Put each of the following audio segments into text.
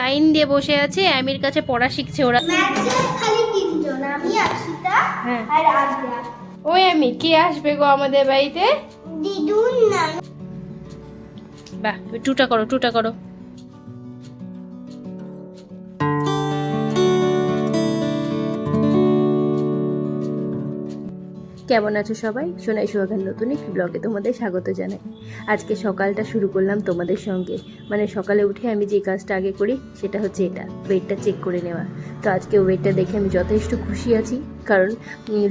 Line দিয়ে বসে আছে অ্যামির কাছে পড়া শিখছে ওরা। হ্যাঁ। ওই আমি কে আসবে গো আমাদের বাড়িতে? বাহ টুটা করো টুটা করো। কেমন আছো সবাই? সোনাই সোহাগের নতুন একটি ব্লগে তোমাদের স্বাগত জানাই। আজকে সকালটা শুরু করলাম তোমাদের সঙ্গে। মানে সকালে উঠে আমি যে কাজটা আগে করি, সেটা হচ্ছে এটা ওয়েটটা চেক করে নেওয়া। তো আজকে ওয়েটটা দেখে আমি যথেষ্ট খুশি আছি, কারণ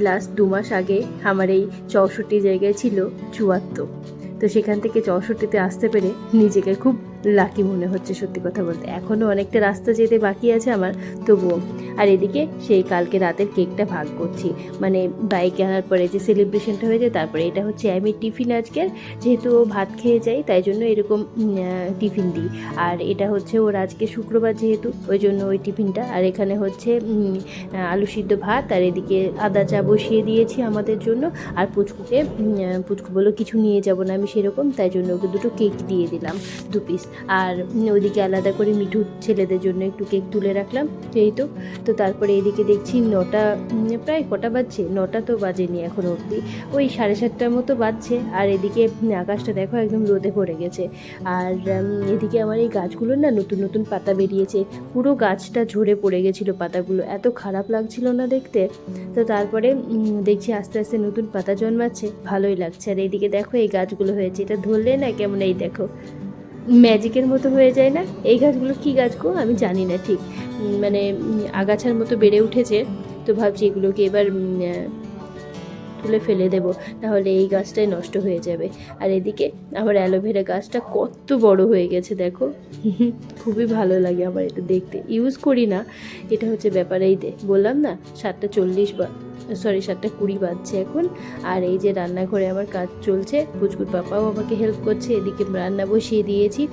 লাস্ট দু মাস আগে আমার এই চৌষট্টি জায়গায় ছিল চুয়াত্তর। তো সেখান থেকে চৌষট্টিতে আসতে পেরে নিজেকে খুব লাকি মনে হচ্ছে সত্যি কথা বলতে। এখনও অনেকটা রাস্তা যেতে বাকি আছে আমার, তবুও। আর এদিকে সেই কালকে রাতের কেকটা ভাগ করছি। মানে বাইকে আনার পরে যে সেলিব্রেশনটা হয়েছে, তারপরে এটা হচ্ছে আমি টিফিন আজকের। যেহেতু ও ভাত খেয়ে যাই তাই জন্য এরকম টিফিন দিই। আর এটা হচ্ছে ওর আজকে শুক্রবার যেহেতু, ওই জন্য ওই টিফিনটা। আর এখানে হচ্ছে আলু সিদ্ধ ভাত, আর এদিকে আদা চা বসিয়ে দিয়েছি আমাদের জন্য। আর পুচকুকে পুচকু বলো কিছু নিয়ে যাব না আমি সেরকম। তাই জন্য ওকে দুটো কেক দিয়ে দিলাম, দু পিস আর ওইদিকে আলাদা করে মিঠু ছেলেদের জন্য একটু কেক তুলে রাখলাম, এই তো। তো তারপরে এদিকে দেখছি নটা প্রায় কটা বাজছে, নটা তো বাজেনি এখন অবধি। ওই সাড়ে সাতটার মতো বাজছে, আর এদিকে আকাশটা দেখো একদম রোদে পড়ে গেছে। আর এদিকে আমার এই গাছগুলোর না নতুন নতুন পাতা বেরিয়েছে, পুরো গাছটা ঝরে পড়ে গেছিল পাতাগুলো, এত খারাপ লাগছিল না দেখতে। তো তারপরে দেখছি আস্তে আস্তে নতুন পাতা জন্মাচ্ছে, ভালোই লাগছে। আর এইদিকে দেখো এই গাছগুলো হয়েছে, এটা ধরলে না কেমন এই দেখো। ম্যাজিকের মতো হয়ে যায় না? এই গাছগুলো কি গাছ গো? আমি জানি না ঠিক। মানে আগাছার মতো বেড়ে উঠেছে। তো ভাবছি এগুলোকে এবার তুলে ফেলে দেব। তাহলে এই গাছটাই নষ্ট হয়ে যাবে। আর এদিকে আমার অ্যালোভেরা গাছটা কত বড় হয়ে গেছে, দেখো। খুবই ভালো লাগে আমার এটা দেখতে। ইউজ করি না। এটা হচ্ছে ব্যাপারেই দে, বললাম না, সাতটা চল্লিশ বা সরি, সাতটা কুড়ি বাজছে এখন। আর এই যে রান্নাঘরে আমার কাজ চলছে, পুচকুর পাপাও আমাকে হেল্প করছে, এদিকে রান্না বসিয়ে দিয়েছি।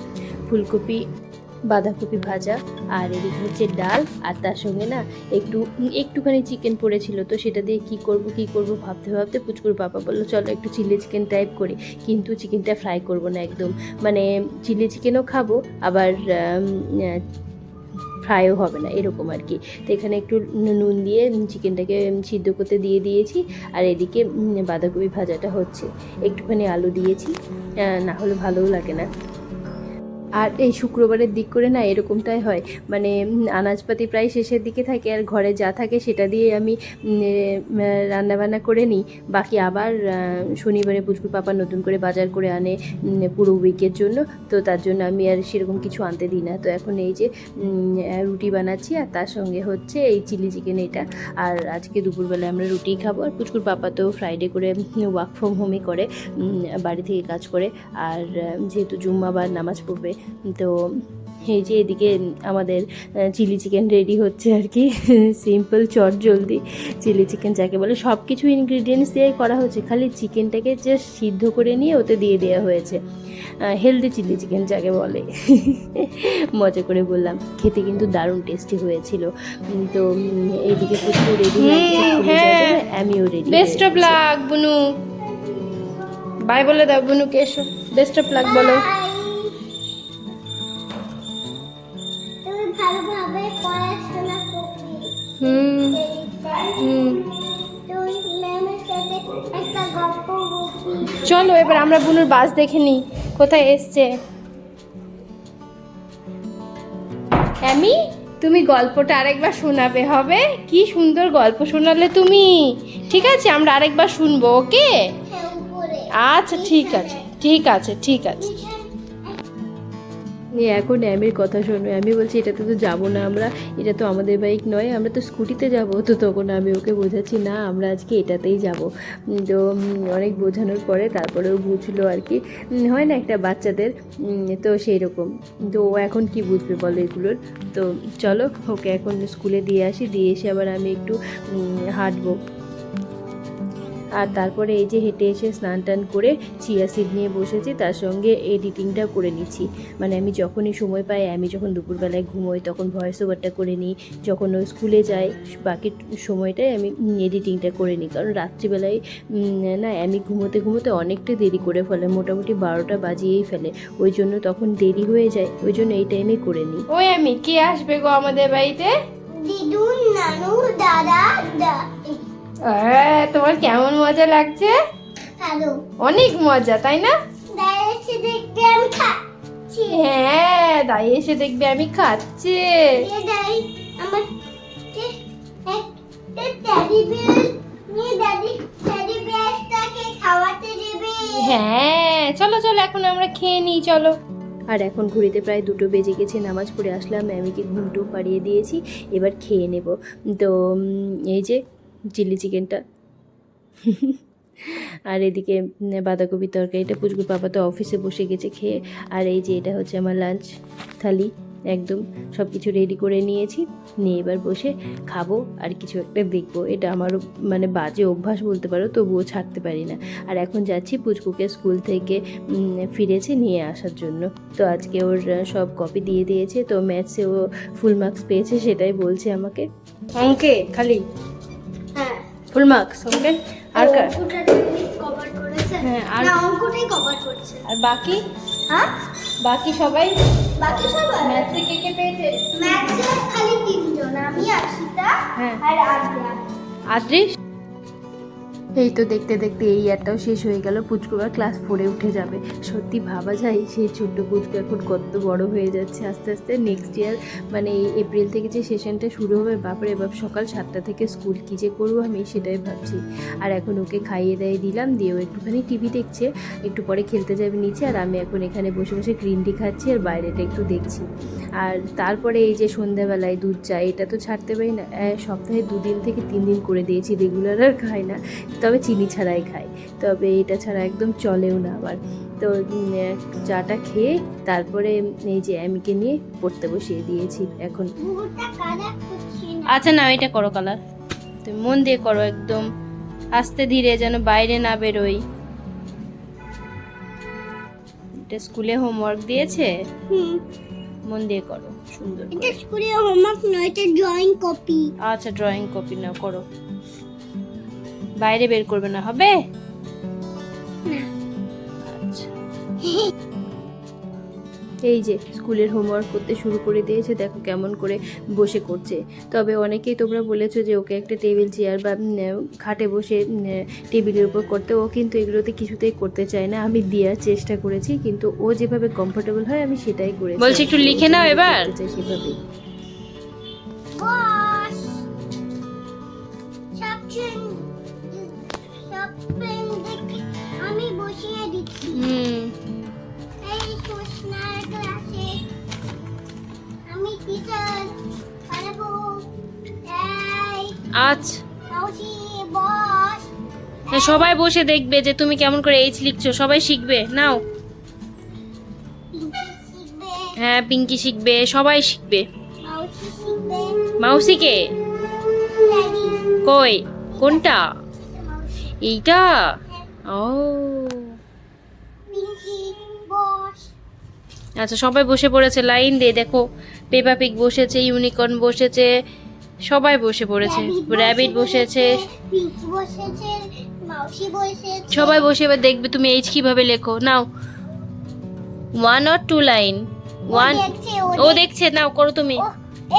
ফুলকপি, বাঁধাকপি ভাজা, আর এদিকে হচ্ছে ডাল, আর তার সঙ্গে না একটু, একটুখানি চিকেন পড়েছিল, তো সেটা দিয়ে কি করব কি করব ভাবতে ভাবতে পুচকুর পাপা বলল, চলো একটু চিলি চিকেন টাইপ করি। কিন্তু চিকেনটা ফ্রাই করব না একদম। মানে চিলি চিকেনও খাব, আবার ফ্রাইও হবে না, এরকম আর কি। তো এখানে একটু নুন দিয়ে চিকেনটাকে সিদ্ধ করতে দিয়ে দিয়েছি, আর এদিকে বাঁধাকপি ভাজাটা হচ্ছে। একটুখানি আলু দিয়েছি না হলে ভালোও লাগে না। আর এই শুক্রবারের দিক করে না এরকমটাই হয়। মানে আনাজপাতি প্রায় শেষের দিকে থাকে আর ঘরে যা থাকে সেটা দিয়ে আমি রান্নাবান্না করে নিই। বাকি আবার শনিবারে পুচকুর পাপা নতুন করে বাজার করে আনে পুরো উইকের জন্য। তো তার জন্য আমি আর সেরকম কিছু আনতে দিই না। তো এখন এই যে রুটি বানাচ্ছি আর তার সঙ্গে হচ্ছে এই চিলি চিকেন এটা। আর আজকে দুপুরবেলা আমরা রুটিই খাব। আর পুচকুর পাপা তো ফ্রাইডে করে ওয়ার্ক ফ্রম হোমই করে বাড়ি থেকে কাজ করে। আর যেহেতু জুম্মা বা নামাজ পড়বে তো এই যে এদিকে আমাদের চিলি চিকেন রেডি হচ্ছে আর কি। সিম্পল চট জলদি চিলি চিকেন যাকে বলে সব কিছু ইনগ্রিডিয়েন্টস দিয়েই করা হচ্ছে। খালি চিকেনটাকে জাস্ট সিদ্ধ করে নিয়ে ওতে দিয়ে দেওয়া হয়েছে। হেলদি চিলি চিকেন যাকে বলে। মজা করে বললাম। খেতে কিন্তু দারুণ টেস্টি হয়েছিল। তো এইদিকে প্রচুর রেডি। আমিও ready best of luck Bunu. Bye বলে দাও বুনুকে এসো। বেস্ট অফ লাক বলো। হুম হুম। চলো এবার আমরা বুনুর বাস দেখে নিই কোথায় এসছে। অ্যামি তুমি গল্পটা আরেকবার শোনাবে হবে? কি সুন্দর গল্প শোনালে তুমি। ঠিক আছে আমরা আরেকবার শুনব ওকে? হ্যাঁ আচ্ছা ঠিক আছে ঠিক আছে ঠিক আছে। নিয়ে এখন অ্যামির কথা শোনো আমি বলছি, এটাতে তো যাব না আমরা। এটা তো আমাদের বাইক নয়, আমরা তো স্কুটিতে যাব। তো তখন আমি ওকে বোঝাচ্ছি, না, আমরা আজকে এটাতেই যাব। তো অনেক বোঝানোর পরে তারপরেও বুঝলো আর কি। হয় না একটা বাচ্চাদের তো সেই রকম তো ও এখন কি বুঝবে বলো এগুলোর? তো চলো, ওকে এখন স্কুলে দিয়ে আসি। দিয়ে এসে আবার আমি একটু হাঁটবো। আর তারপরে এই যে হেঁটে এসে স্নান টান করে চিয়া সিড নিয়ে বসেছি তার সঙ্গে এডিটিংটা করে নিচ্ছি। মানে আমি যখনই সময় পাই আমি যখন দুপুরবেলায় ঘুমোই তখন ভয়েস ওভারটা করে নিই। যখন ও স্কুলে যাই বাকি সময়টাই আমি এডিটিংটা করে নিই। কারণ রাত্রিবেলায় না আমি ঘুমোতে ঘুমোতে অনেকটা দেরি করে ফেলে মোটামুটি বারোটা বাজিয়েই ফেলে। ওই জন্য তখন দেরি হয়ে যায় ওই জন্য এই টাইমে করে নিই। ওই আমি কে আসবে গো আমাদের বাড়িতে? দিদু নানু দাদা তোমার কেমন মজা লাগছে? অনেক মজা তাই না? হ্যাঁ দাই এসে দেখবে আমি খাচ্ছি। দেবে। হ্যাঁ চলো চলো এখন আমরা খেয়ে নিই চলো। আর এখন ঘুরিতে প্রায় দুটো বেজে গেছে নামাজ পড়ে আসলাম ম্যামিকে ঘুমটু পাড়িয়ে দিয়েছি এবার খেয়ে নেব। তো এই যে চিলি চিকেনটা। আর এদিকে উম, বাঁধাকপির তরকারিটা পুচকুর পাপা তো অফিসে বসে গেছে খেয়ে। আর এই যে এটা হচ্ছে আমার লাঞ্চ থালি একদম সব কিছু রেডি করে নিয়েছি। নিয়ে এবার বসে খাব আর কিছু একটা দেখব। এটা আমারও মানে বাজে অভ্যাস বলতে পারো তবুও ছাড়তে পারি না। আর এখন যাচ্ছি পুচকুকে স্কুল থেকে ফিরেছে নিয়ে আসার জন্য। তো আজকে ওর সব কপি দিয়ে দিয়েছে। তো ম্যাথসে ও ফুল মার্কস পেয়েছে সেটাই বলছে আমাকে। অঙ্কে খালি। ফুল মার্কস ওকে আর কা- কভার করেছে? হ্যাঁ, আর- অঙ্কটাই কভার করছে। আর বাকি? হ্যাঁ? বাকি সবাই? বাকি সবাই? ম্যাথসে কে কে পেয়েছে? ম্যাথসে খালি তিনজন আমি আশিতা হ্যাঁ। আর আদ্রা। আদ্রিস এই তো দেখতে দেখতে এই ইয়ারটাও শেষ হয়ে গেল, পুচকুরা ক্লাস ফোরে উঠে যাবে। সত্যি ভাবা যায়, সেই ছোট্ট পুচকু এখন কত বড় হয়ে যাচ্ছে। আস্তে আস্তে নেক্সট ইয়ার মানে এই এপ্রিল থেকে যে সেশনটা শুরু হবে, বাপরে বাপ, সকাল সাতটা থেকে স্কুল কী যে করব আমি সেটাই ভাবছি। আর এখন ওকে খাইয়ে দাইয়ে দিলাম, দিয়ে ও একটুখানি টিভি দেখছে, একটু পরে খেলতে যাবে নিচে, আর আমি এখন এখানে বসে বসে গ্রিন টি খাচ্ছি আর বাইরেটা একটু দেখছি। আর তারপরে এই যে সন্ধ্যাবেলায় দুধ চা, এটা তো ছাড়তে পারি না। সপ্তাহে দুদিন থেকে তিন দিন করে দিয়েছি রেগুলার আর খাই না। তবে চিনি ছাড়াই খাই। তবে এটা ছাড়া একদম চলেও না আমার তো চাটা খেয়ে তারপরে এই যে অ্যামিকে নিয়ে পড়তে বসিয়ে দিয়েছি এখন। আচ্ছা না এটা করো কালার তুমি মন দিয়ে করো একদম। আস্তে ধীরে যেন বাইরে না বেরোই। এটা স্কুলে হোমওয়ার্ক দিয়েছে? মন দিয়ে করো সুন্দর এটা স্কুলে হোমওয়ার্ক নয় এটা ড্রয়িং কপি আচ্ছা ড্রয়িং কপি না করো। বাইরে বের করবে না হবে? এই যে স্কুলের হোমওয়ার্ক করতে শুরু করে দিয়েছে দেখো কেমন করে বসে করছে। তবে অনেকেই তোমরা বলেছ যে ওকে একটা টেবিল চেয়ার বা খাটে বসে টেবিলের উপর করতে ও কিন্তু এগুলোতে কিছুতেই করতে চায় না। আমি দেওয়ার চেষ্টা করেছি কিন্তু ও যেভাবে কমফোর্টেবল হয় আমি সেটাই করেছি। বলছি একটু লিখে নাও এবার। সেভাবেই। হুম। আচ্ছা। হ্যাঁ সবাই বসে দেখবে যে তুমি কেমন করে এইচ লিখছো সবাই শিখবে নাও। হ্যাঁ পিঙ্কি শিখবে সবাই শিখবে। মাউসি শিখবে। মাউসিকে? কই? কোনটা? এইটা? ও। পিঙ্কি বস আচ্ছা সবাই বসে পড়েছে লাইন দিয়ে দেখো। পেপা পিক বসেছে ইউনিকর্ন বসেছে সবাই বসে পড়েছে। র্যাবিট বসেছে পিঙ্কি বসেছে। মাউসি বসেছে সবাই বসে এবার দেখবে তুমি এইচ কীভাবে লেখো। নাও one or two line one ও দেখছে নাও করো তুমি।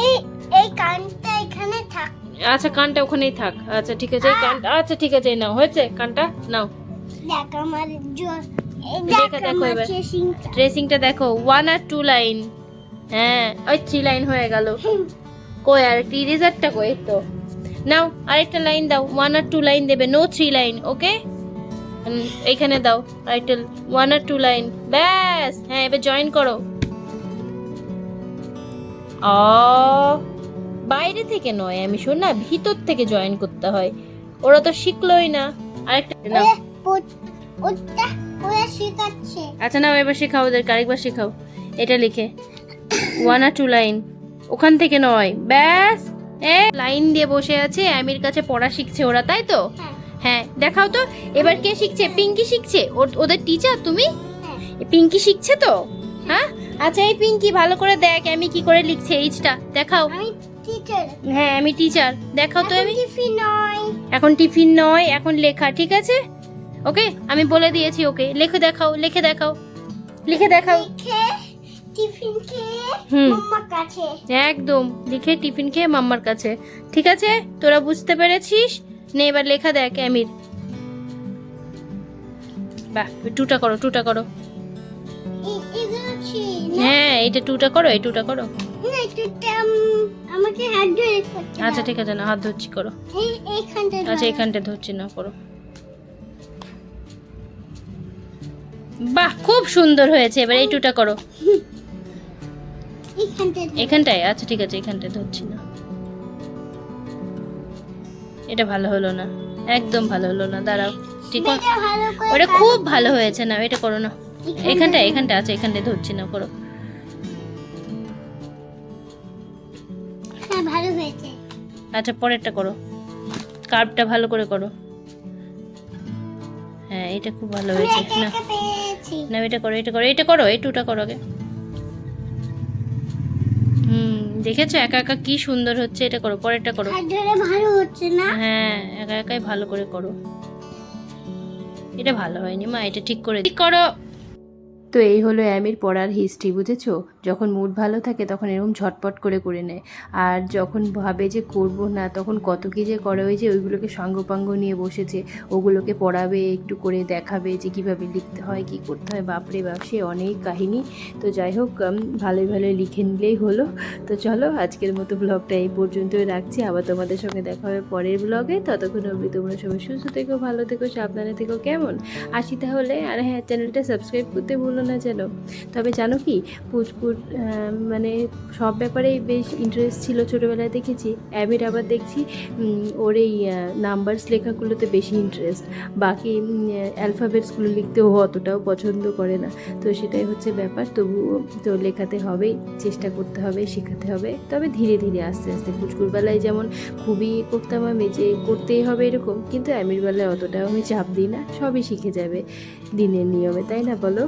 এই এই কানটা এখানে থাক। আচ্ছা কানটা ওখানেই থাক। আচ্ছা ঠিক আছে কানটা আচ্ছা ঠিক আছে নাও হয়েছে কানটা নাও। দেখ আমার দেখা এবার। ড্রেসিংটা দেখো ওয়ান আর টু লাইন হ্যাঁ ওই থ্রি লাইন হয়ে গেল। কই আর একটি ইরেজারটা কই তো। নাও আরেকটা লাইন দাও ওয়ান আর টু লাইন দেবে নো থ্রি লাইন ওকে এইখানে দাও আরেকটা ওয়ান আর টু লাইন ব্যাস হ্যাঁ এবার জয়েন করো। অ বাইরে থেকে নয় আমি শোন না ভিতর থেকে জয়েন করতে হয়। ওরা তো শিখলোই না। আরেকটা ওরা শেখাচ্ছে। আচ্ছা নাও এবার শেখাও ওদেরকে আরেকবার শেখাও। এটা লিখে। ওয়ান আর টু লাইন ওখান থেকে নয়। ব্যাস। এ লাইন দিয়ে বসে আছে আমির কাছে পড়া শিখছে ওরা তাই তো? হ্যাঁ। হ্যাঁ দেখাও তো। এবার কে শিখছে? পিঙ্কি শিখছে? ওর- ওদের টিচার তুমি? হ্যাঁ। পিঙ্কি শিখছে তো? হ্যাঁ। আচ্ছা এই পিঙ্কি ভালো করে দেখ আমি কি করে লিখছে এইচটা। দেখাও। আমি টিচার হ্যাঁ আমি টিচার দেখাও তো আমি টিফিন নয়। এখন টিফিন নয় এখন লেখা ঠিক আছে? ওকে? আমি বলে দিয়েছি ওকে। লেখে দেখাও লিখে দেখাও। লিখে দেখাও। টিফিন খেয়ে হুম। মাম্মার কাছে। একদম। লিখে টিফিন খেয়ে মাম্মার কাছে। ঠিক আছে? তোরা বুঝতে পেরেছিস? নে এবার লেখা দেখ আমির বাহ টুটা করো টুটা করো? হ্যাঁ এইটা টুটা করো এই টুটা করো। আচ্ছা ঠিক আছে না হাত ধরছি করো। আচ্ছা এখানটা ধরছি না করো। বাহ খুব সুন্দর হয়েছে। এবার এই টুটা করো। এখানটায়? আচ্ছা ঠিক আছে এখানটায় ধরছি না। এটা ভালো হলো না। একদম ভালো হলো না। দাঁড়াও ঠিক আছে। ওটা খুব ভালো হয়েছে না এটা করো না। এখানটা এখানটা আছে এখানটায় ধরছি না করো। হ্যাঁ ভালো হয়েছে। আচ্ছা পরেরটা করো। কার্ভটা ভালো করে করো। হ্যাঁ এটা খুব ভালো হয়েছে। না। না এটা করো এটা করো এটা করো এই টুটা করো আগে। হুম দেখেছ? একা একা কি সুন্দর হচ্ছে এটা করো পরেরটা করো। ভালো হচ্ছে না? হ্যাঁ একা একাই ভালো করে করো। এটা ভালো হয়নি মা এটা ঠিক করে ঠিক করো। তো এই হলো অ্যামির পড়ার হিস্ট্রি বুঝেছ? যখন মুড ভালো থাকে তখন এরকম ঝটপট করে করে নেয়। আর যখন ভাবে যে করব না, তখন কত কী যে করে ওই যে ওইগুলোকে সঙ্গপাঙ্গ নিয়ে বসেছে। ওগুলোকে পড়াবে, একটু করে দেখাবে যে কীভাবে লিখতে হয়, কী করতে হয়। বাপরে বাপ, সে অনেক কাহিনী। তো যাই হোক ভালোই ভালোই লিখে নিলেই হলো। তো চলো, আজকের মতো ব্লগটা এই পর্যন্তই রাখছি। আবার তোমাদের সঙ্গে দেখা হবে পরের ব্লগে ততক্ষণ অবধি তোমরা সবাই সুস্থ থেকো, ভালো থেকো, সাবধানে থেকো, কেমন? আসি তাহলে। আর হ্যাঁ চ্যানেলটা সাবস্ক্রাইব করতে ভুলো না যেন? তবে জানো কি, পুচকুর মানে সব ব্যাপারেই বেশ ইন্টারেস্ট ছিল ছোটোবেলায় দেখেছি। অ্যামির আবার দেখছি ওর এই নাম্বারস লেখাগুলোতে বেশি ইন্টারেস্ট বাকি অ্যালফাবেটসগুলো লিখতে ও অতটাও পছন্দ করে না। তো সেটাই হচ্ছে ব্যাপার। তবু তো লেখাতে হবেই, চেষ্টা করতে হবে, শেখাতে হবে। তবে ধীরে ধীরে আস্তে আস্তে পুচকুর বেলায় যেমন খুবই করতাম আমি যে করতেই হবে এরকম, কিন্তু অ্যামির বেলায় অতটাও আমি চাপ দিই না। সবই শিখে যাবে দিনের নিয়মে, তাই না বলো?